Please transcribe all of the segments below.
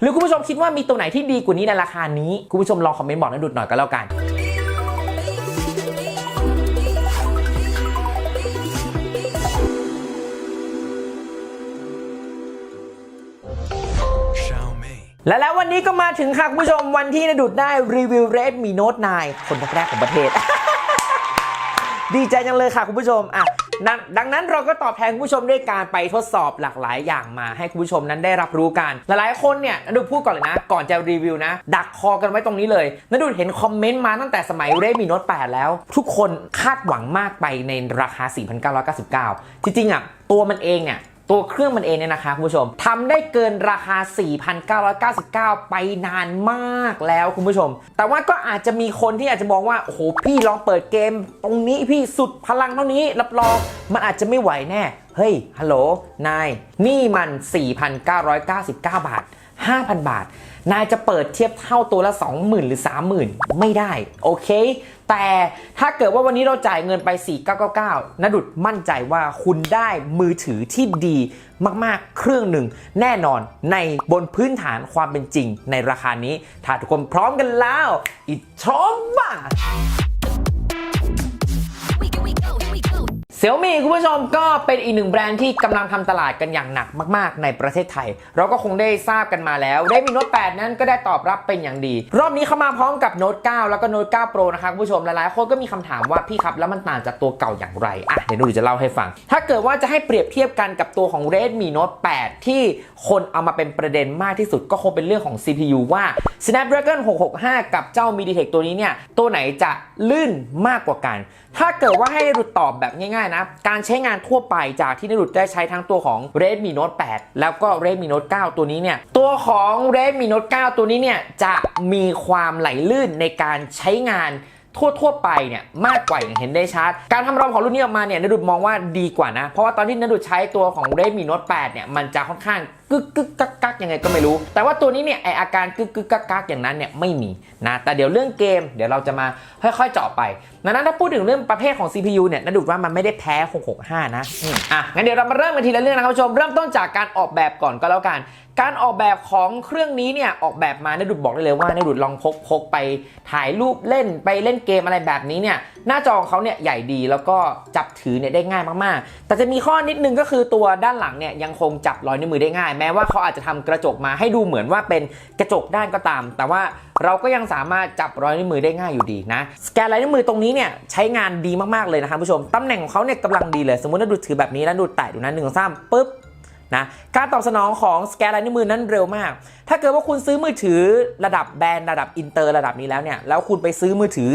หรือคุณผู้ชมคิดว่ามีตัวไหนที่ดีกว่านี้ในราคานี้ คุณผู้ชมลองคอมเมนต์บอกนันดุดหน่อยก็แล้วกันและแล้ววันนี้ก็มาถึงค่ะคุณผู้ชมวันที่นดุดได้รีวิว Redmi Note 9คนแรกของประเทศ ดีใจจังเลยค่ะคุณผู้ชมอะ ดังดังนั้นเราก็ตอบแทนคุณผู้ชมด้วยการไปทดสอบหลากหลายอย่างมาให้คุณผู้ชมนั้นได้รับรู้กัน หลายๆคนเนี่ยนดุดพูดก่อนเลยนะ ก่อนจะรีวิวนะ ดักคอกันไว้ตรงนี้เลยนดุดเห็นคอมเมนต์มาตั้งแต่สมัยเรมีโน้ต8แล้ว ทุกคนคาดหวังมากไปในราคา 4,999 จริงๆอะตัวมันเองเนี่ย ตัวเครื่องมันเองเนี่ยนะคะคุณผู้ชมทำได้เกินราคา 4,999 ไปนานมากแล้วคุณผู้ชม แต่ว่าก็อาจจะมีคนที่อาจจะมองว่าโอ้โหพี่ลองเปิดเกม ตรงนี้พี่สุดพลังเท่านี้รับรองมันอาจจะไม่ไหวแน่ เฮ้ยฮัลโหลนายนี่มัน 4,999 บาท 5,000 บาท นายจะเปิดเทียบเท่าตัวละ 20,000 หรือ 30,000 ไม่ได้ โอเค แต่ถ้าเกิดว่าวันนี้เราจ่ายเงินไป 4999นดุดมั่นใจว่าคุณได้มือถือที่ดีมากๆ เครื่องหนึ่งแน่นอนในบนพื้นฐานความเป็นจริงในราคานี้ ถ้าทุกคนพร้อมกันแล้วอิชอมบ้า เซี่ยมี่คุณผู้ชมก็เป็นอีกหนึ่งแบรนด์ที่กำลังทำตลาดกันอย่างหนักมากๆ ในประเทศไทย เราก็คงได้ทราบกันมาแล้ว ได้มีโน้ต8 นั้นก็ได้ตอบรับเป็นอย่างดี รอบนี้เข้ามาพร้อมกับโน้ต9แล้วก็โน้ต9 Pro นะครับคุณผู้ชมหลายๆคนก็มีคำถามว่าพี่ครับแล้วมันต่างจากตัวเก่าอย่างไรอะเดี๋ยวหนูจะเล่าให้ฟัง ถ้าเกิดว่าจะให้เปรียบเทียบกันกับตัวของ Redmi Note 8 ที่คนเอามาเป็นประเด็นมากที่สุดก็คงเป็นเรื่องของ CPU ว่า Snapdragon 665 กับเจ้า MediaTek ตัวนี้เนี่ยตัวไหนจะลื่นมากกว่ากัน ถ้าเกิดว่าให้รุดตอบแบบง่ายนะ การใช้งานทั่วไปจากที่นรุตได้ใช้ทั้งตัวของ Redmi Note 8 แล้วก็ Redmi Note 9 ตัวนี้เนี่ย ตัวของ Redmi Note 9 ตัวนี้เนี่ย จะมีความไหลลื่นในการใช้งานทั่วๆไปเนี่ยมากกว่าอย่างเห็นได้ชัด การทำรองของรุ่นนี้ออกมาเนี่ยนดุดมองว่าดีกว่านะ เพราะว่าตอนที่นดุดใช้ตัวของ Redmi Note 8 เนี่ย มันจะค่อนข้าง กึกกึกกักกักยังไงก็ไม่รู้ แต่ว่าตัวนี้เนี่ยไออาการกึกกึกกักกักอย่างนั้นเนี่ยไม่มีนะแต่เดี๋ยวเรื่องเกมเดี๋ยวเราจะมาค่อยๆเจาะไปดังนั้นถ้าพูดถึงเรื่องประเภทของ CPU เนี่ยนดุดว่ามันไม่ได้แพ้ 665 นะอะงั้นเดี๋ยวเรามาเริ่มกันทีละเรื่องนะครับผู้ชมเริ่มต้นจากการออกแบบก่อนก็แล้วกันการออกแบบของเครื่องนี้เนี่ยออกแบบมานดุดบอกได้เลยว่านดุดลองพกพกไปถ่ายรูปเล่นไปเล่นเกมอะไรแบบนี้เนี่ยหน้าจอของเขาเนี่ยใหญ่ดีแล้วก็จับถือเนี่ยได้ง่ายมากๆ แต่จะมีข้อนิดนึงก็คือตัวด้านหลังเนี่ยยังคงจับรอยนิ้วมือได้ง่ายแม้ว่าเขาอาจจะทำกระจกมาให้ดูเหมือนว่าเป็นกระจกด้านก็ตาม แต่ว่าเราก็ยังสามารถจับรอยนิ้วมือได้ง่ายอยู่ดีนะสแกนลายนิ้วมือตรงนี้เนี่ยใช้งานดีมากๆเลยนะครับผู้ชมตำแหน่งของเขาเนี่ยกำลังดีเลย สมมติถ้าดูถือแบบนี้แล้วดูแตะดูนะหนึ่งสามปุ๊บนะการตอบสนองของสแกนลายนิ้วมือนั้นเร็วมาก ถ้าเกิดว่าคุณซื้อมือถือระดับแบรนด์ระดับอินเตอร์ระดับนี้แล้วเนี่ย แล้วคุณไปซื้อมือถือ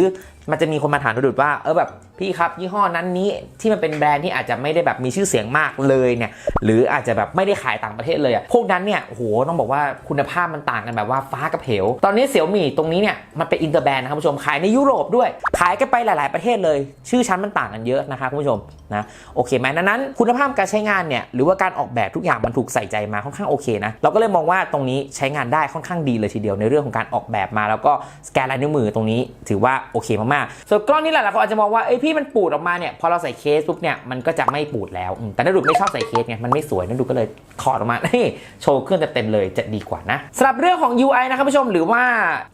มันจะมีคนมาถามดุดว่าเออแบบพี่ครับยี่ห้อนั้นนี้ที่มันเป็นแบรนด์ที่อาจจะไม่ได้แบบมีชื่อเสียงมากเลยเนี่ยหรืออาจจะแบบไม่ได้ขายต่างประเทศเลยอะพวกนั้นเนี่ยโหต้องบอกว่าคุณภาพมันต่างกันแบบว่าฟ้ากับเหว ตอนนี้เสี่ยวมี่ตรงนี้เนี่ยมันเป็นอินเตอร์แบรนด์นะครับผู้ชมขายในยุโรปด้วย ขายกันไปหลาย ๆ ประเทศเลย ชื่อชั้นมันต่างกันเยอะนะคะคุณผู้ชมนะโอเคไหมดังนั้น คุณภาพการใช้งานเนี่ยหรือว่าการออกแบบทุกอย่างมันถูกใส่ใจมาค่อนข้างโอเคนะเราก็เลยมองว่าตรงนี้ใช้งานได้ค่อนข้างดีเลยทีเดียวในเรื่องของการออกแบบมา แล้วก็สแกนลายนิ้วมือตรงนี้ถือว่าโอเคมากๆส่วนกล้องนี่แหละหลาอาจจะมองว่าเอ้ยพี่มันปูดออกมาเนี่ยพอเราใส่เคสปุ๊บเนี่ยมันก็จะไม่ปูดแล้ว แต่นักดูไม่ชอบใส่เคสไงมันไม่สวยนักดูก็เลยถอดออกมานี่โชว์เครื่องเต็มเลยจะดีกว่านะสำหรับเรื่องของ UI นะครับผู้ชมหรือว่า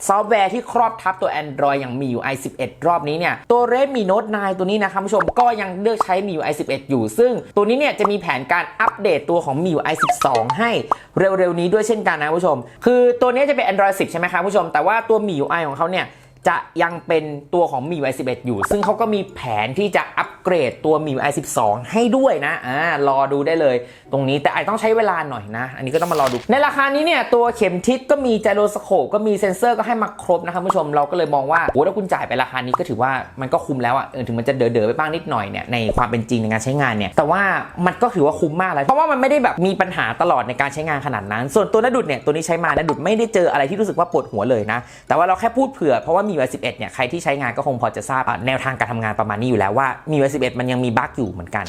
ซอฟต์แวร์ที่ครอบทับตัว Android อย่าง MIUI 11 รอบนี้เนี่ยตัว Redmi Note 9 ตัวนี้นะครับผู้ชมก็ยังเลือกใช้ MIUI 11 อยู่ ซึ่งตัวนี้เนี่ยจะมีแผนการอัปเดตตัวของ MIUI 12 ให้เร็วๆนี้ด้วยเช่นกันนะผู้ชม คือตัวนี้จะเป็น Android 10 ใช่ไหมครับผู้ชมแต่ว่าตัว MIUI ของเขาเนี่ย จะยังเป็นตัวของ MIUI 11 อยู่ ซึ่งเขาก็มีแผนที่จะอัปเกรดตัว MIUI 12ให้ด้วยนะอ่ารอดูได้เลย ตรงนี้แต่อาจต้องใช้เวลาหน่อยนะ อันนี้ก็ต้องมารอดู ในราคานี้เนี่ย ตัวเข็มทิศก็มีไจโรสโคปก็มีเซ็นเซอร์ก็ให้มาครบนะครับผู้ชมเราก็เลยมองว่าโอ้ถ้าคุณจ่ายไปราคานี้ก็ถือว่ามันก็คุ้มแล้วอะถึงมันจะเด๋อๆไปบ้างนิดหน่อยเนี่ยในความเป็นจริงในการใช้งานเนี่ยแต่ว่ามันก็ถือว่าคุ้มมากเลยเพราะว่ามันไม่ได้แบบมีปัญหาตลอดในการใช้งานขนาดนั้น ส่วนตัวนดุดเนี่ยตัวนี้ใช้มานดุดไม่ได้เจออะไรที่รู้สึกว่าปวดหัวเลยนะแต่ว่าเราแค่พูดเผื่อเพราะว่ามี MIUI 11 เนี่ย ใครที่ใช้งานก็คงพอจะทราบแนวทางการทำงานประมาณนี้อยู่แล้วว่ามี MIUI 11 มันยังมีบั๊กอยู่เหมือนกัน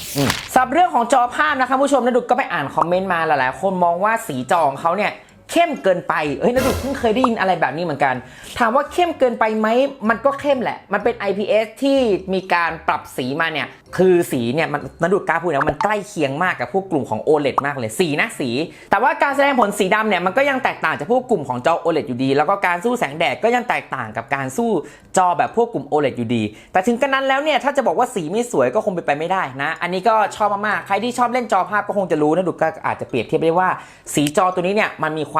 สำหรับเรื่องของจอภาพนะครับผู้ชมนดุกก็ไปอ่านคอมเมนต์มาหลายๆคนมองว่าสีจอของเขาเนี่ย เข้มเกินไปเฮ้ยนดุดเพิ่งเคยได้ยินอะไรแบบนี้เหมือนกัน ถามว่าเข้มเกินไปไหมมันก็เข้มแหละ มันเป็น IPS ที่มีการปรับสีมาเนี่ย คือสีเนี่ยมันนดุดกล้าพูดนะมันใกล้เคียงมากกับพวกกลุ่มของ OLED มากเลยสีนะสี แต่ว่าการแสดงผลสีดำเนี่ยมันก็ยังแตกต่างจากพวกกลุ่มของจอ OLED อยู่ดี แล้วก็การสู้แสงแดดก็ยังแตกต่างกับการสู้จอแบบพวกกลุ่ม OLED อยู่ดี แต่ถึงกระนั้นแล้วเนี่ยถ้าจะบอกว่าสีไม่สวยก็คงเป็นไปไม่ได้นะ อันนี้ก็ชอบมากๆใครที่ชอบเล่นจอภาพก็คงจะรู้นะดุดก็อาจจะเปรียบเทียบได้ว่า สีจอตัวนี้เนี่ยมันมีความ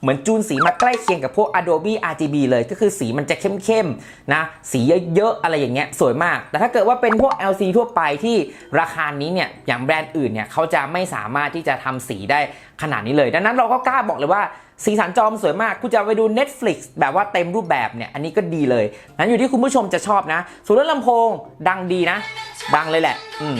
เหมือนจูนสีมาใกล้เคียงกับพวก Adobe RGB เลยก็คือสีมันจะเข้มๆนะสีเยอะๆอะไรอย่างเงี้ยสวยมาก แต่ถ้าเกิดว่าเป็นพวก LC ทั่วไปที่ราคานี้เนี่ยอย่างแบรนด์อื่นเนี่ยเขาจะไม่สามารถที่จะทำสีได้ขนาดนี้เลย ดังนั้นเราก็กล้าบอกเลยว่าสีสันจอมสวยมาก คุณจะไปดู Netflix แบบว่าเต็มรูปแบบเนี่ย อันนี้ก็ดีเลย นั้นอยู่ที่คุณผู้ชมจะชอบนะ ส่วนเรื่องลำโพงดังดีนะ ดังเลยแหละ อืม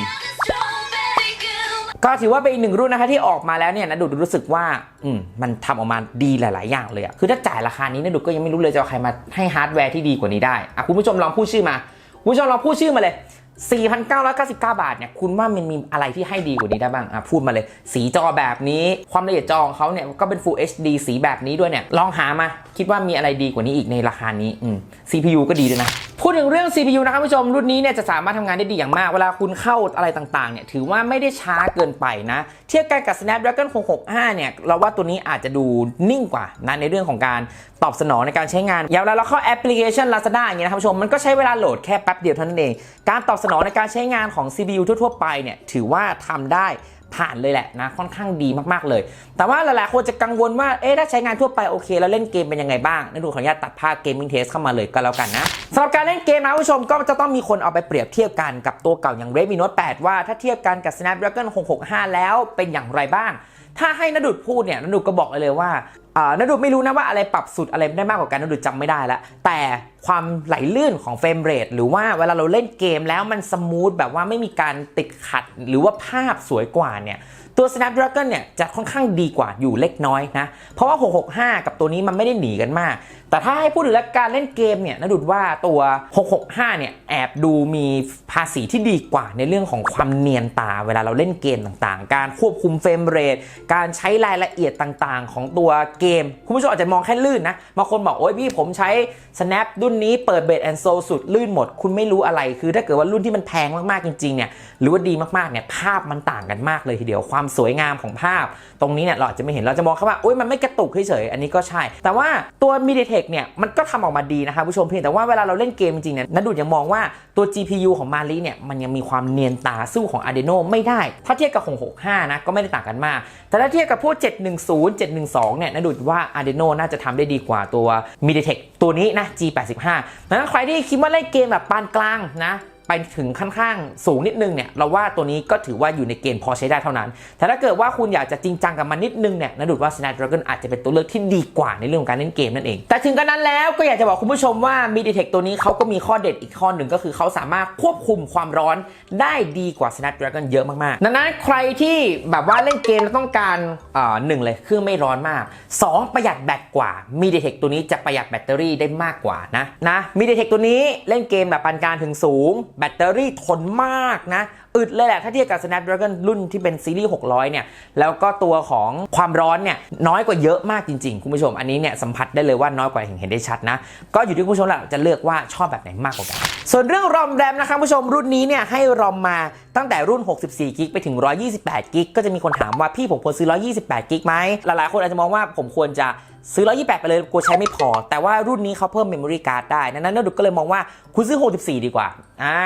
ก็ถือว่าเป็นอีกหนึ่งรุ่นนะคะที่ออกมาแล้วเนี่ยนะดูดรู้สึกว่าอืมมันทำออกมาดีหลาย ๆ อย่างเลยอะคือถ้าจ่ายราคานี้นะดูก็ยังไม่รู้เลยจะเอาใครมาให้ฮาร์ดแวร์ที่ดีกว่านี้ได้อะคุณผู้ชมลองพูดชื่อมา คุณผู้ชมลองพูดชื่อมาเลย 4,999 บาทเนี่ยคุณว่ามันมีอะไรที่ให้ดีกว่านี้ได้บ้างอะพูดมาเลย สีจอแบบนี้ความละเอียดจอของเขาเนี่ยก็เป็น Full HD สีแบบนี้ด้วยเนี่ยลองหามาคิดว่ามีอะไรดีกว่านี้อีกในราคานี้อืม CPU ก็ดีด้วยนะพูดถึงเรื่อง CPU นะครับผู้ชมรุ่นนี้เนี่ยจะสามารถทำงานได้ดีอย่างมาก เวลาคุณเข้าอะไรต่างๆเนี่ยถือว่าไม่ได้ช้าเกินไปนะ เทียบกันกับ Snapdragon 665 เนี่ยเราว่าตัวนี้อาจจะดูนิ่งกว่านะในเรื่องของการตอบสนองในการใช้งานอย่างเวลาเราเข้าแอปพลิเคชัน Lazada อย่างเงี้ยนะครับผู้ชมมันก็ใช้เวลาโหลดแค่แป๊บเดียวเท่านั้นเองการตอบสนองในการใช้งานของ CPU ทั่วๆไปเนี่ยถือว่าทำได้ผ่านเลยแหละนะค่อนข้างดีมากๆเลย แต่ว่าหลายๆคนจะกังวลว่าเอ๊ะถ้าใช้งานทั่วไปโอเค แล้วเล่นเกมเป็นยังไงบ้างนั่นดูขออนุญาตตัดภาพเกมมิ่งเทสเข้ามาเลยก็แล้วกันนะสำหรับการเล่นเกมนะผู้ชมก็จะต้องมีคนเอาไปเปรียบเทียบกันกับตัวเก่าอย่าง Redmi Note 8 ว่าถ้าเทียบกันกับ Snapdragon 665 แล้วเป็นอย่างไรบ้าง ถ้าให้นดุดพูดเนี่ยนดุดก็บอกเลยเลยว่าอ่านดุดไม่รู้นะว่าอะไรปรับสุดอะไรได้มากกว่ากันนดุดจำไม่ได้ละแต่ความไหลลื่นของเฟรมเรทหรือว่าเวลาเราเล่นเกมแล้วมันสมูทแบบว่าไม่มีการติดขัด หรือว่าภาพสวยกว่าเนี่ย ตัว Snapdragon เนี่ยจะค่อนข้างดีกว่าอยู่เล็กน้อยนะ เพราะว่า 665 กับตัวนี้มันไม่ได้หนีกันมาก แต่ถ้าให้พูดถึงการเล่นเกมเนี่ยนดุดว่าตัว 665 เนี่ยแอบดูมีภาษีที่ดีกว่าในเรื่องของความเนียนตาเวลาเราเล่นเกมต่างๆ การควบคุมเฟรมเรท การใช้รายละเอียดต่างๆ ของตัวเกม คุณผู้ชมอาจจะมองแค่ลื่นนะ บางคนบอกโอ้ยพี่ผมใช้ Snap รุ่นนี้เปิดเบสแอนโซสุดลื่นหมด คุณไม่รู้อะไร คือถ้าเกิดว่ารุ่นที่มันแพงมากๆจริงๆเนี่ย หรือว่าดีมากๆเนี่ยภาพมันต่างกันมากเลยทีเดียวความสวยงามของภาพ ตรงนี้เนี่ยเราอาจจะไม่เห็นเราจะมองแค่ว่าโอ้ยมันไม่กระตุกเฉยๆอันนี้ก็ใช่ แต่ว่าตัว MediaTek เนี่ยมันก็ทำออกมาดีนะคะผู้ชมเพียงแต่ว่าเวลาเราเล่นเกมจริงๆเนี่ยนัดดูดยังมองว่าตัว GPU ของมาลีเนี่ยมันยังมีความเนียนตาสู้ของ Adreno ไม่ได้ ถ้าเทียบกับ665นะก็ไม่ได้ต่างกันมาก แต่ถ้าเทียบกับพวก 710 712 เนี่ยนัดดูดว่า Adreno น่าจะทำได้ดีกว่าตัว MediaTek ตัวนี้นะ G85 ดังนั้นใครที่คิดว่าเล่นเกมแบบปานกลางนะ ไปถึงค่อนข้างสูงนิดนึงเนี่ยเราว่าตัวนี้ก็ถือว่าอยู่ในเกณฑ์พอใช้ได้เท่านั้น แต่ถ้าเกิดว่าคุณอยากจะจริงจังกับมันนิดนึงเนี่ยนะดูดว่า Snapdragon อาจจะเป็นตัวเลือกที่ดีกว่าในเรื่องของการเล่นเกมนั่นเอง แต่ถึงกระนั้นแล้วก็อยากจะบอกคุณผู้ชมว่า MediaTek ตัวนี้เขาก็มีข้อเด็ดอีกข้อหนึ่งก็คือเขาสามารถควบคุมความร้อนได้ดีกว่า Snapdragon เยอะมากๆดังนั้นใครที่แบบว่าเล่นเกมแล้วต้องการเอ่อหนึ่งเลยเครื่องไม่ร้อนมาก 2 ประหยัดแบตกว่า MediaTek ตัวนี้จะประหยัดแบตเตอรี่ได้มากกว่านะนะ MediaTek ตัวนี้เล่นเกมแบบปานกลางถึงสูงแบตเตอรี่ทนมากนะอึดเลยแหละ ถ้าเทียบกับ Snapdragon รุ่นที่เป็นซีรีส์ 600 เนี่ย แล้วก็ตัวของความร้อนเนี่ย น้อยกว่าเยอะมากจริงๆ คุณผู้ชม อันนี้เนี่ยสัมผัสได้เลยว่าน้อยกว่าเห็นเห็นได้ชัดนะ ก็อยู่ที่คุณผู้ชมแหละจะเลือกว่าชอบแบบไหนมากกว่ากัน ส่วนเรื่องรอมแรมนะครับคุณผู้ชมรุ่นนี้เนี่ยให้รอมมาตั้งแต่รุ่น 64กิกไปถึง 128กิกก็จะมีคนถามว่าพี่ผมควรซื้อ 128กิกไหมหลายๆ คนอาจจะมองว่าผมควรจะซื้อ 128 ไปเลยกลัวใช้ไม่พอ แต่ว่ารุ่นนี้เขาเพิ่มเมมโมรี่การ์ดได้ดังนั้นนดุกก็เลยมองว่าคุณซื้อ 64 ดีกว่า อ่า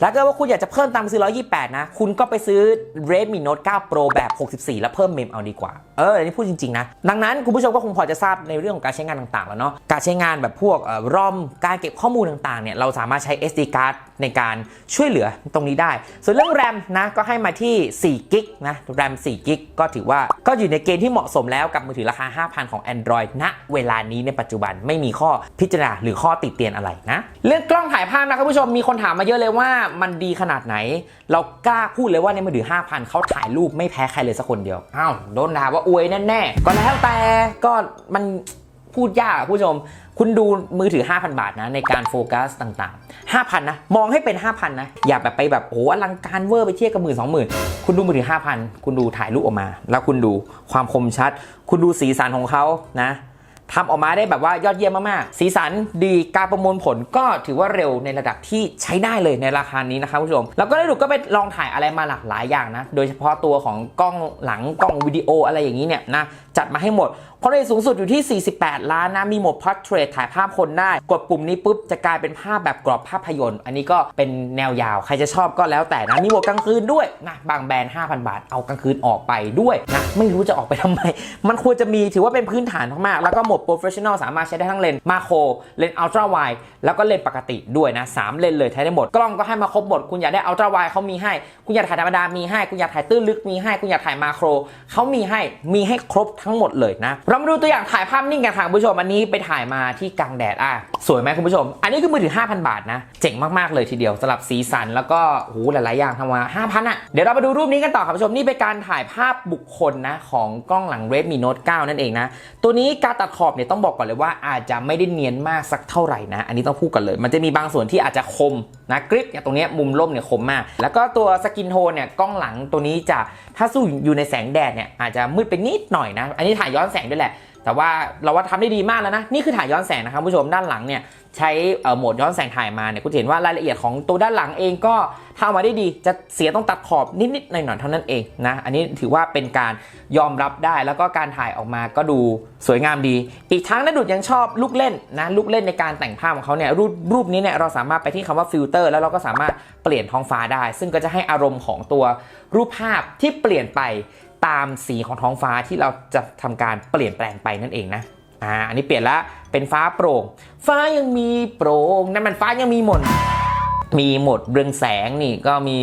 แล้วก็ว่าคุณอยากจะเพิ่มตามซื้อ28นะ คุณก็ไปซื้อ Redmi Note 9 Pro แบบ 64 แล้วเพิ่มเมมเอาดีกว่าเอออันนี้พูดจริง ๆ นะ ดังนั้นคุณผู้ชมก็คงพอจะทราบในเรื่องของการใช้งานต่าง ๆ แล้วเนาะ การใช้งานแบบพวกเอ่อรอมการเก็บข้อมูลต่าง ๆ เนี่ย เราสามารถใช้ SD card ในการช่วยเหลือตรงนี้ได้ ส่วนเรื่องแรมนะ ก็ให้มาที่4กิกนะแรม4กิกก็ถือว่าก็อยู่ในเกณฑ์ที่เหมาะสมแล้วกับมือถือราคา 5,000 ของ Android ณ เวลานี้ในปัจจุบันไม่มีข้อพิจารณาหรือข้อติดเตียนอะไรนะ เรื่องกล้องถ่ายภาพนะครับผู้ชม มีคนถามมาเยอะเลยว่ามันดีขนาดไหน เรากล้าพูดเลยว่าในมือถือ 5,000เขาถ่ายรูปไม่แพ้ใครเลยสักคนเดียว อ้าว โดนด่าว่าอวยแน่ๆ ก็แล้วแต่ก็มันพูดยากผู้ชม คุณดูมือถือ 5,000 บาทนะในการโฟกัสต่างๆ 5,000 นะ มองให้เป็น 5,000 นะ อย่าแบบไปแบบโอ้อลังการเวอร์ไปเทียบกับหมื่นสองหมื่นคุณดูมือถือ 5,000 คุณดูถ่ายรูปออกมา แล้วคุณดูความคมชัด คุณดูสีสันของเขานะ ทำออกมาได้แบบว่ายอดเยี่ยมมากๆ สีสันดีการประมวลผลก็ถือว่าเร็วในระดับที่ใช้ได้เลยในราคานี้นะครับผู้ชม แล้วก็ได้ดูก็ไปลองถ่ายอะไรมาหลากหลายอย่างนะ โดยเฉพาะตัวของกล้องหลังกล้องวิดีโออะไรอย่างนี้เนี่ยนะจัดมาให้หมดความละเอียดสูงสุดอยู่ที่ 48 ล้านนะมีโหมด portrait ถ่ายภาพคนได้ กดปุ่มนี้ปุ๊บจะกลายเป็นภาพแบบกรอบภาพยนตร์ อันนี้ก็เป็นแนวยาว ใครจะชอบก็แล้วแต่นะ มีโหมดกลางคืนด้วยนะบางแบรนด์ 5,000 บาท เอากลางคืนออกไปด้วยนะไม่รู้จะออกไปทำไม มันควรจะมีถือว่าเป็นพื้นฐานมากๆแล้วก็โหมด professional สามารถใช้ได้ทั้งเลนส์มาโครเลนส์ ultra wide แล้วก็เลนส์ปกติด้วยนะสามเลนส์เลยใช้ได้หมดกล้องก็ให้มาครบหมดคุณอยากได้ ultra wide เขามีให้ คุณอยากถ่ายธรรมดามีให้ คุณอยากถ่ายตื้นลึกมีให้ คุณอยากถ่ายมาโครเขามีให้มีให้ครบทั้งหมดเลยนะ เรามาดูตัวอย่างถ่ายภาพนิ่งกันค่ะคุณผู้ชมอันนี้ไปถ่ายมาที่กลางแดดอะสวยไหมคุณผู้ชม อันนี้คือมือถือ 5,000 บาทนะ เจ๋งมากๆเลยทีเดียวสำหรับสีสันแล้วก็โหหลายๆอย่างทำมา5,000อะเดี๋ยวเรามาดูรูปนี้กันต่อครับคุณผู้ชมนี่เป็นการถ่ายภาพบุคคลนะของกล้องหลัง Redmi Note 9 นั่นเองนะ ตัวนี้การตัดขอบเนี่ยต้องบอกก่อนเลยว่าอาจจะไม่ได้เนียนมากสักเท่าไหร่นะ อันนี้ต้องพูดกันเลย มันจะมีบางส่วนที่อาจจะคมนะกริปอย่างตรงนี้มุมร่มเนี่ยคมมาก แล้วก็ตัวสกินโทนเนี่ยกล้องหลังตัวนี้จะถ้าสู้อยู่ในแสงแดดเนี่ยอาจจะมืดไปนิดหน่อยนะอันนี้ถ่ายย้อนแสงด้วยแหละ แต่ว่าเราว่าทำได้ดีมากแล้วนะ นี่คือถ่ายย้อนแสงนะครับผู้ชมด้านหลังเนี่ยใช้โหมดย้อนแสงถ่ายมาเนี่ยคุณเห็นว่ารายละเอียดของตัวด้านหลังเองก็ทำมาได้ดี จะเสียต้องตัดขอบนิดๆหน่อยๆเท่านั้นเองนะ อันนี้ถือว่าเป็นการยอมรับได้แล้วก็การถ่ายออกมาก็ดูสวยงามดี อีกทั้งนดุดยังชอบลูกเล่นนะลูกเล่นในการแต่งภาพของเขาเนี่ยรูปรูปนี้เนี่ยเราสามารถไปที่คำว่าฟิลเตอร์แล้วเราก็สามารถเปลี่ยนท้องฟ้าได้ ซึ่งก็จะให้อารมณ์ของตัวรูปภาพที่เปลี่ยนไป ตามสีของท้องฟ้าที่เราจะทำการเปลี่ยนแปลงไปนั่นเองนะอ่าอันนี้เปลี่ยนละเป็นฟ้าโปร่ง ฟ้ายังมีโปร่งนั่นมันฟ้ายังมีหมดมีหมดเรืองแสงนี่ก็มี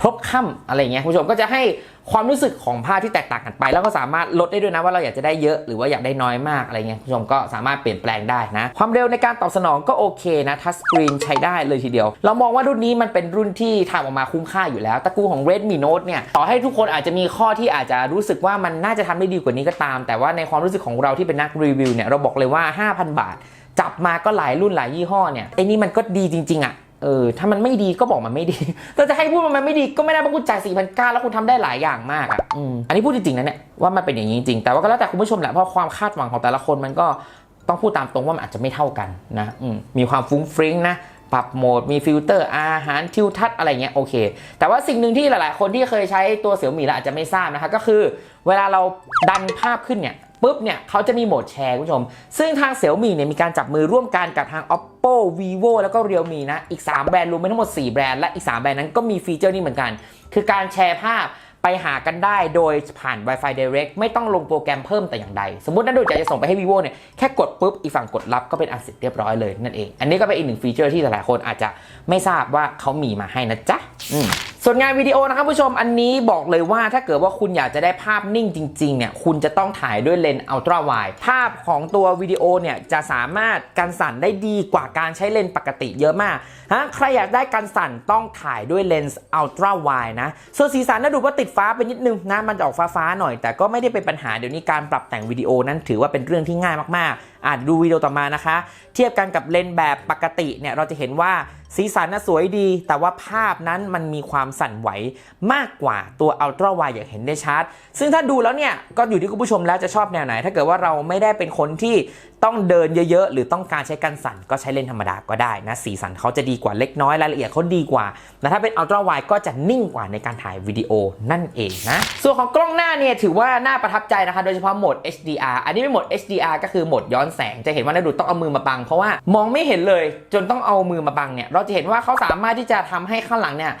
พบค่ำอะไรเงี้ยคุณผู้ชมก็จะให้ ความรู้สึกของภาพที่แตกต่างกันไป แล้วก็สามารถลดได้ด้วยนะว่าเราอยากจะได้เยอะหรือว่าอยากได้น้อยมากอะไรเงี้ยคุณผู้ชมก็สามารถเปลี่ยนแปลงได้นะ ความเร็วในการตอบสนองก็โอเคนะทัชสกรีนใช้ได้เลยทีเดียว เรามองว่ารุ่นนี้มันเป็นรุ่นที่ทำออกมาคุ้มค่าอยู่แล้วตระกูลของ Redmi Note เนี่ยต่อให้ทุกคนอาจจะมีข้อที่อาจจะรู้สึกว่ามันน่าจะทำได้ดีกว่านี้ก็ตาม แต่ว่าในความรู้สึกของเราที่เป็นนักรีวิวเนี่ยเราบอกเลยว่า 5,000 บาท จับมาก็หลายรุ่นหลายยี่ห้อเนี่ยไอ้นี่มันก็ดีจริงๆอะ เออถ้ามันไม่ดีก็บอกมันไม่ดี แต่จะให้พูดว่ามันไม่ดีก็ไม่ได้เพราะคุณจ่าย4 0 0 0แล้วคุณทำได้หลายอย่างมากอะอืมอันนี้พูดจริงๆนะเนี่ยว่ามันเป็นอย่างนี้จริงแต่ว่าก็แล้วแต่คุณผู้ชมแหละเพราะความคาดหวังของแต่ละคนมันก็ต้องพูดตามตรงว่ามันอาจจะไม่เท่ากันนะอืมมีความฟุ้งฟริ้งนะปรับโหมดมีฟิลเตอร์อาหารทิวทัศน์อะไรเงี้ยโอเค แต่ว่าสิ่งหนึ่งที่หลายๆ คนที่เคยใช้ตัวเสี่ยวมี่แล้วอาจจะไม่ทราบนะคะก็คือ เวลาเราดันภาพขึ้นเนี่ย ปุ๊บเนี่ยเขาจะมีโหมดแชร์คุณผู้ชม ซึ่งทางเสี่ยวมี่เนี่ยมีการจับมือร่วมกันกับทาง oppo vivo แล้วก็ realme นะ อีก 3 แบรนด์รวมเป็นทั้งหมด 4 แบรนด์ และอีก 3 แบรนด์นั้นก็มีฟีเจอร์นี้เหมือนกัน คือการแชร์ภาพไปหากันได้โดยผ่าน Wi-Fi Direct ไม่ต้องลงโปรแกรมเพิ่มแต่อย่างใด สมมตินันดูอยากจะส่งไปให้ vivo เนี่ยแค่กดปุ๊บ อีกฝั่งกดรับก็เป็นอันเสร็จเรียบร้อยเลยนั่นเอง อันนี้ก็เป็นอีกหนึ่งฟีเจอร์ที่หลายๆคนอาจจะไม่ทราบว่าเขามีมาให้นะจ๊ะอืมส่วนงานวิดีโอนะครับผู้ชมอันนี้บอกเลยว่าถ้าเกิดว่าคุณอยากจะได้ภาพนิ่งจริงๆเนี่ยคุณจะต้องถ่ายด้วยเลนส์อัลตร้าไวด์ภาพของตัววิดีโอเนี่ยจะสามารถกันสั่นได้ดีกว่าการใช้เลนส์ปกติเยอะมากฮะใครอยากได้กันสั่นต้องถ่ายด้วยเลนส์อัลตร้าไวด์นะส่วนสีสันน่าดูว่าติดฟ้าไปนิดนึงนะมันจะออกฟ้าๆหน่อย แต่ก็ไม่ได้เป็นปัญหาเดี๋ยวนี้การปรับแต่งวิดีโอนั้นถือว่าเป็นเรื่องที่ง่ายมากๆ อาจดูวิดีโอต่อมานะคะ เทียบกันกับเลนส์แบบปกติเนี่ยเราจะเห็นว่าสีสันน่ะสวยดี แต่ว่าภาพนั้นมันมีความสั่นไหวมากกว่าตัวอัลตร้าไวอย่างเห็นได้ชัด ซึ่งถ้าดูแล้วเนี่ยก็อยู่ที่คุณผู้ชมแล้วจะชอบแนวไหน ถ้าเกิดว่าเราไม่ได้เป็นคนที่ต้องเดินเยอะๆ หรือต้องการใช้กันสั่นก็ใช้เลนส์ธรรมดาก็ได้นะ สีสันเขาจะดีกว่าเล็กน้อยรายละเอียดเขาดีกว่าแต่ถ้าเป็นอัลตร้าไวก็จะนิ่งกว่าในการถ่ายวิดีโอนั่นเองนะ ส่วนของกล้องหน้าเนี่ยถือว่าน่าประทับใจนะคะโดยเฉพาะโหมด HDR อันนี้เป็นโหมด HDR ก็คือโหมดย้อนแสง จะเห็นว่านาดูต้องเอามือมาบัง เพราะว่ามองไม่เห็นเลยจนต้องเอามือมาบังเนี่ยเราจะเห็นว่าเขาสามารถที่จะทำให้ข้างหลังเนี่ย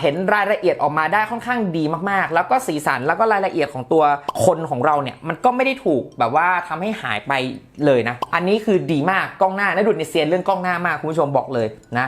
เห็นรายละเอียดออกมาได้ค่อนข้างดีมากๆ แล้วก็สีสันแล้วก็รายละเอียดของตัวคนของเราเนี่ยมันก็ไม่ได้ถูกแบบว่าทำให้หายไปเลยนะ อันนี้คือดีมากกล้องหน้านาดุดในเซียนเรื่องกล้องหน้ามากคุณผู้ชมบอกเลยนะ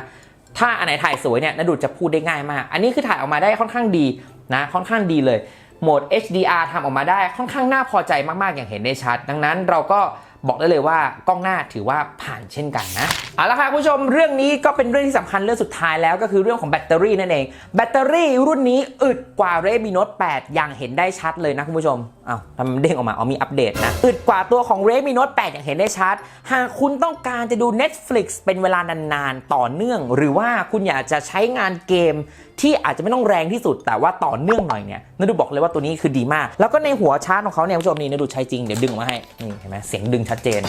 ถ้าอันไหนถ่ายสวยเนี่ยนาดุดจะพูดได้ง่ายมาก อันนี้คือถ่ายออกมาได้ค่อนข้างดีนะค่อนข้างดีเลยโหมด HDR ทำออกมาได้ค่อนข้างน่าพอใจมากๆอย่างเห็นได้ชัด ดังนั้นเราก็ บอกได้เลยว่ากล้องหน้าถือว่าผ่านเช่นกันนะเอาละค่ะคุณผู้ชมเรื่องนี้ก็เป็นเรื่องที่สำคัญเรื่องสุดท้ายแล้วก็คือเรื่องของแบตเตอรี่นั่นเอง แบตเตอรี่รุ่นนี้อึดกว่าเรมิโนต8อย่างเห็นได้ชัดเลยนะคุณผู้ชม อ้าวทำไมมันเด้งออกมาเอามีอัปเดตนะ อึดกว่าตัวของ Redmi Note 8อย่างเห็นได้ชัด หากคุณต้องการจะดู Netflix เป็นเวลานานๆ ต่อเนื่อง หรือว่าคุณอยากจะใช้งานเกมที่อาจจะไม่ต้องแรงที่สุดแต่ว่าต่อเนื่องหน่อยเนี่ยนดูบอกเลยว่าตัวนี้คือดีมาก แล้วก็ในหัวชาร์จของเขาเนี่ยคุณผู้ชมนี่นดูใช้จริงเดี๋ยวดึงออกมาให้นี่เห็นไหมเสียงดึงชัดเจน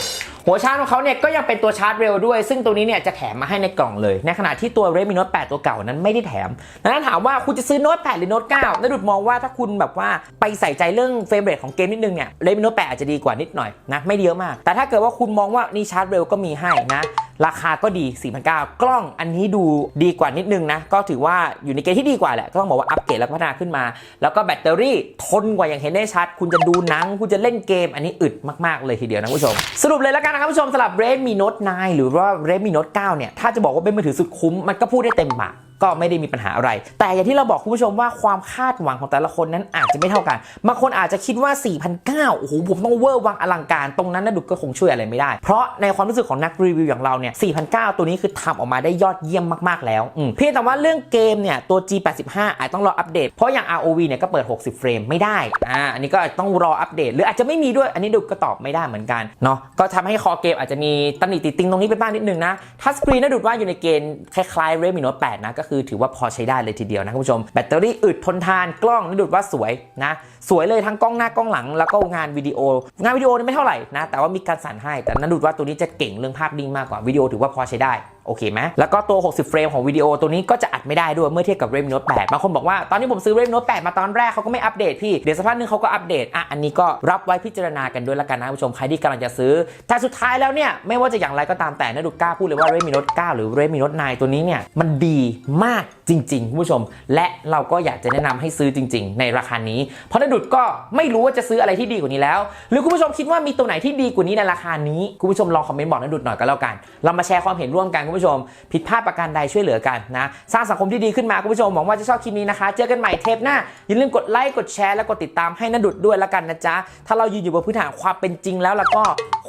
หัวชาร์จของเขาเนี่ยก็ยังเป็นตัวชาร์จเร็วด้วย ซึ่งตัวนี้เนี่ยจะแถมมาให้ในกล่องเลย ในขณะที่ตัว Redmi Note 8 ตัวเก่านั้นไม่ได้แถมดังนั้นถามว่าคุณจะซื้อ Note 8 หรือ Note 9นดูมองว่าถ้าคุณแบบว่าไปใส่ใจเรื่องเฟรมเรทของเกมนิดนึงเนี่ย Redmi Note 8อาจจะดีกว่านิดหน่อยนะไม่เยอะมาก แต่ถ้าเกิดว่าคุณมองว่านี่ชาร์จเร็วก็มีให้นะราคาก็ดี 4,900 กล้องอันนี้ดูดีกว่านิดนึงนะ ก็ถือว่าอยู่ในเกณฑ์ที่ดีกว่าแหละ ก็ต้องบอกว่าอัปเกรดและพัฒนาขึ้นมา แล้วก็แบตเตอรี่ทนกว่าอย่างเห็นได้ชัด คุณจะดูหนัง คุณจะเล่นเกม อันนี้อึดมาก ๆ เลยทีเดียวนะคุณผู้ชม สรุปเลยแล้วกันนะครับผู้ชมสำหรับ Redmi Note 9 หรือว่า Redmi Note 9 เนี่ย ถ้าจะบอกว่าเป็นมือถือสุดคุ้ม มันก็พูดได้เต็มปาก ก็ไม่ได้มีปัญหาอะไร แต่อย่างที่เราบอกคุณผู้ชมว่าความคาดหวังของแต่ละคนนั้นอาจจะไม่เท่ากัน บางคนอาจจะคิดว่า 4,900โอ้โหผมต้องเวอร์วังอลังการ ตรงนั้นนะดุกก็คงช่วยอะไรไม่ได้ เพราะในความรู้สึกของนักรีวิวอย่างเราเนี่ย4,900 ตัวนี้คือทำออกมาได้ยอดเยี่ยมมากๆแล้วเพียงแต่ว่าเรื่องเกมเนี่ยตัว G85 อาจต้องรออัปเดต เพราะอย่าง ROV เนี่ยก็เปิด 60 เฟรมไม่ได้อ่าอันนี้ก็ต้องรออัปเดต หรืออาจจะไม่มีด้วยอันนี้ดุกก็ตอบไม่ได้เหมือนกันเนาะก็ทำให้คอเกมอาจจะมีตำหนิติดติงตรงนี้ไปบ้างนิดนึงนะทัชสกรีนนะดุดว่าอยู่ในเกณฑ์คล้ายๆ Redmi Note 8นะก็คือถือว่าพอใช้ได้เลยทีเดียวนะคุณผู้ชม แบตเตอรี่อึดทนทานกล้องนะดุดว่าสวยนะสวยเลยทั้งกล้องหน้ากล้องหลังแล้วก็งานวิดีโอ งานวิดีโอนี่ไม่เท่าไหร่นะแต่ว่ามีการสั่นให้แต่นันดูว่าตัวนี้จะเก่งเรื่องภาพนิ่งมากกว่าวิดีโอถือว่าพอใช้ได้โอเคไหมแล้วก็ตัว 60 เฟรมของวิดีโอตัวนี้ก็จะอัดไม่ได้ด้วยเมื่อเทียบกับ Redmi Note 8 บางคนบอกว่าตอนนี้ผมซื้อ Redmi Note 8 มาตอนแรกเขาก็ไม่อัปเดตพี่ เดี๋ยวสักพักหนึงเขาก็อัปเดต อะ อันนี้ก็รับไว้พิจารณากันด้วยละกันนะคุณผู้ชม ใครที่กำลังจะซื้อ แต่สุดท้ายแล้วเนี่ย ไม่ว่าจะอย่างไรก็ตามแต่นะดูกล้าพูดเลยว่า Redmi Note 9 หรือ Redmi Note 9 ตัวนี้เนี่ย มันดีมากจริงๆคุณผู้ชม และเราก็อยากจะแนะนำให้ซื้อจริง ๆ ในราคานี้ เพราะนดุดก็ไม่รู้ว่าจะซื้ออะไรที่ดีกว่านี้แล้ว หรือคุณผู้ชมคิดว่ามีตัวไหนที่ดีกว่านี้ในราคานี้คุณผู้ชมลองคอมเมนต์บอกนดุดหน่อยก็แล้วกัน เรามาแชร์ความเห็นร่วมกันคุณผู้ชม ผิดพลาดประการใดช่วยเหลือกันนะ สร้างสังคมที่ดีขึ้นมาคุณผู้ชมหวังว่าจะชอบคลิปนี้นะคะ เจอกันใหม่เทปหน้า อย่าลืมกดไลค์กดแชร์และกดติดตามให้นดุดด้วยละกันนะจ๊ะ ถ้าเรายืนอยู่บนพื้นฐานความเป็นจริงแล้วแล้วก็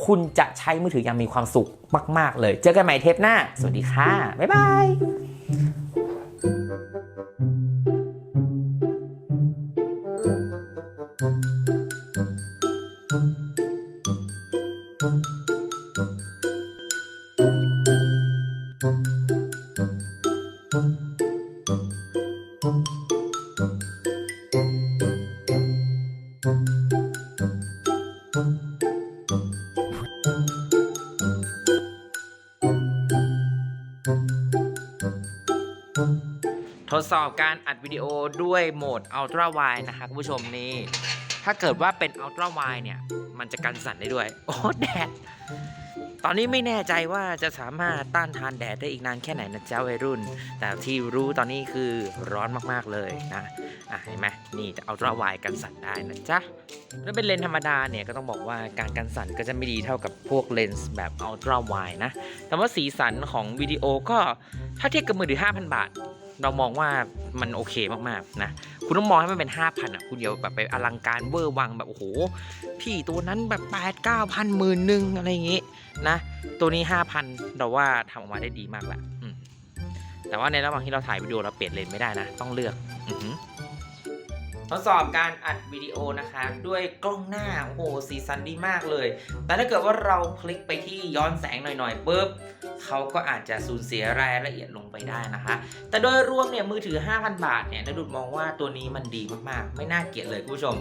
คุณจะใช้มือถืออย่างมีความสุขมาก ๆ เลย เจอกันใหม่เทปหน้า สวัสดีค่ะบ๊ายบาย สอบการอัดวิดีโอด้วยโหมด Ultra Wide นะคะคุณผู้ชมนี่ถ้าเกิดว่าเป็น Ultra Wide เนี่ย มันจะกันสั่นได้ด้วย โอ้แดด ตอนนี้ไม่แน่ใจว่าจะสามารถต้านทานแดดได้อีกนานแค่ไหนนะเจ๊ะวัยรุ่น แต่ที่รู้ตอนนี้คือร้อนมากๆเลยนะอะเห็นไหมนี่จะ Ultra Wide กันสั่นได้นะจ๊ะถ้าเป็นเลนส์ธรรมดาเนี่ยก็ต้องบอกว่าการกันสั่นก็จะไม่ดีเท่ากับพวกเลนส์แบบ Ultra Wide นะแต่ว่าสีสันของวิดีโอก็ถ้าเทียบกับมือถือ5,000 บาท เรามองว่ามันโอเคมากๆนะคุณต้องมองให้มันเป็น 5,000อะคุณเดียวแบบไปอลังการเวอร์วังแบบโอ้โหพี่ตัวนั้นแบบ8 9 0 0 0หมื่นหนึ่งอะไรอย่างงี้นะ ตัวนี้ 5,000 เราว่าทำออกมาได้ดีมากละแต่ว่าในระหว่างที่เราถ่ายวิดีโอเราเปลี่ยนเลนไม่ได้นะ ต้องเลือกอ ทดสอบการอัดวิดีโอนะคะ ด้วยกล้องหน้า โอ้โหสีสันดีมากเลย แต่ถ้าเกิดว่าเราคลิกไปที่ย้อนแสงหน่อยๆปุ๊บเขาก็อาจจะสูญเสียรายละเอียดลงไปได้นะคะ แต่โดยรวมเนี่ยมือถือ 5,000 บาทเนี่ยนดุดมองว่าตัวนี้มันดีมากๆ ไม่น่าเกลียดเลยคุณผู้ชม